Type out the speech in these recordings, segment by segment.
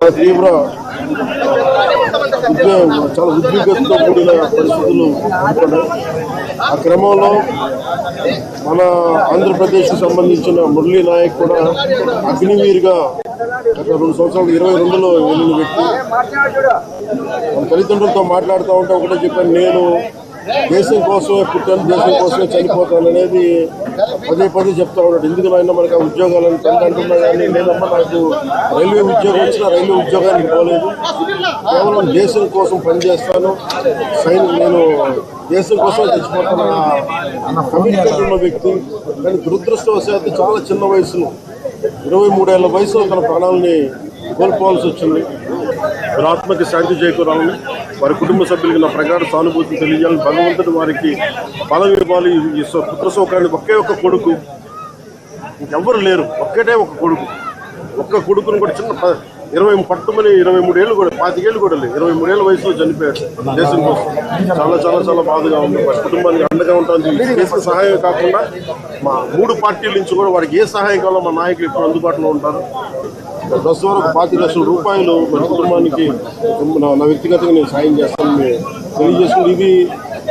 తీవ్ర చాలా ఉద్విగ్నతతో కూడిన పరిస్థితులు ఏర్పడ్డాయి. ఆ క్రమంలో మన ఆంధ్రప్రదేశ్కి సంబంధించిన మురళీ నాయక్ కూడా అగ్నివీరుగా గత రెండు సంవత్సరాలు ఇరవై రెండులో వెళ్ళిన వ్యక్తి తల్లిదండ్రులతో మాట్లాడుతూ ఉంటే ఒకటే చెప్పాను నేను దేశం కోసమే పుట్టాను దేశం కోసమే చనిపోతాను అనేది పదే పదే చెప్తా ఉన్నాడు. ఎందుకు నాయన మనకు ఆ ఉద్యోగాలను తండ్రి కానీ లేదమ్మా నాకు రైల్వే ఉద్యోగం వచ్చినా రైల్వే ఉద్యోగానికి పోలేదు. కేవలం దేశం కోసం పనిచేస్తాను. సైన్ నేను దేశం కోసం చచ్చిపోతాను కమిట్మెంట్ ఉన్న వ్యక్తి. కానీ దురదృష్టవశాత్తు చాలా చిన్న వయసులో ఇరవై మూడేళ్ళ వయసులో తన ప్రాణాలని కోల్పోవాల్సి వచ్చింది. వారి ఆత్మకి శాంతి చేకూరాలని వారి కుటుంబ సభ్యులకి నా ప్రగాఢ సానుభూతి తెలియాలని భగవంతుడు వారికి బలం ఇవ్వాలి. ఈ సో- పుత్ర శోకాన్ని ఒకే ఒక్క కొడుకు. ఇంకెవ్వరు లేరు. ఒక్కటే ఒక కొడుకు. ఒక్క కొడుకుని కూడా చిన్న ఇరవై పట్టుమని ఇరవై మూడేళ్ళు కూడా పాతికేళ్ళు కూడా లేదు. ఇరవై మూడేళ్ళ వయసులో చనిపోయాడు దేశం కోసం. చాలా చాలా చాలా బాధగా ఉంది. కుటుంబానికి అండగా ఉంటుంది దేశ సహాయం కాకుండా మా మూడు పార్టీల నుంచి కూడా వారికి ఏ సహాయం కావాలో మా నాయకులు ఇప్పుడు అందుబాటులో ఉంటారు. దశ వరకు పాతి లక్షల రూపాయలు మన కుటుంబానికి నా వ్యక్తిగతంగా నేను సాయం చేస్తాను తెలియజేసుకుని ఇది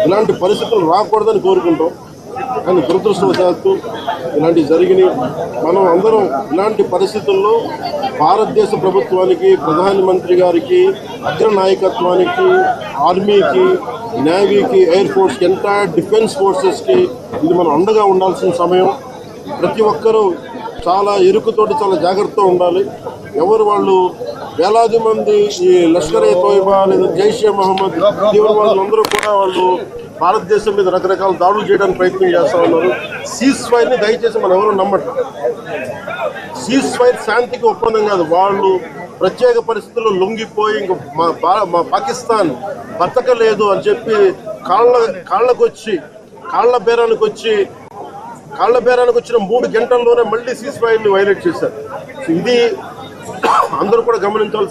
ఇలాంటి పరిస్థితులు రాకూడదని కోరుకుంటాం. కానీ దురదృష్టవశాత్తు ఇలాంటివి జరిగినాయి. మనం అందరం ఇలాంటి పరిస్థితుల్లో భారతదేశ ప్రభుత్వానికి ప్రధానమంత్రి గారికి అగ్ర నాయకత్వానికి ఆర్మీకి నేవీకి ఎయిర్ ఫోర్స్కి ఎంటైర్ డిఫెన్స్ ఫోర్సెస్కి ఇది మనం అండగా ఉండాల్సిన సమయం. ప్రతి ఒక్కరూ చాలా ఎరుకుతోటి చాలా జాగ్రత్తగా ఉండాలి. ఎవరు వాళ్ళు వేలాది మంది ఈ లష్కర్ ఏ తోయిబా లేదా జైషే మహమ్మద్ తీవ్రవాదులు అందరూ కూడా వాళ్ళు భారతదేశం మీద రకరకాల దాడులు చేయడానికి ప్రయత్నం చేస్తూ ఉన్నారు. సీజ్ ఫైర్ని దయచేసి మనం ఎవరు నమ్మట్లేదు సీజ్ ఫైర్ శాంతికి ఒప్పందం కాదు. వాళ్ళు ప్రత్యేక పరిస్థితుల్లో లొంగిపోయి ఇంక మా పాకిస్తాన్ బతకలేదు అని చెప్పి కాళ్ళ కాళ్ళకొచ్చి కాళ్ళ బేరానికి వచ్చి కాళ్ళ బేరానికి వచ్చిన మూడు గంటల్లోనే మళ్ళీ సీజ్ ఫైర్ని వైలేట్ చేశారు. ఇది అందరూ కూడా గమనించాల్సి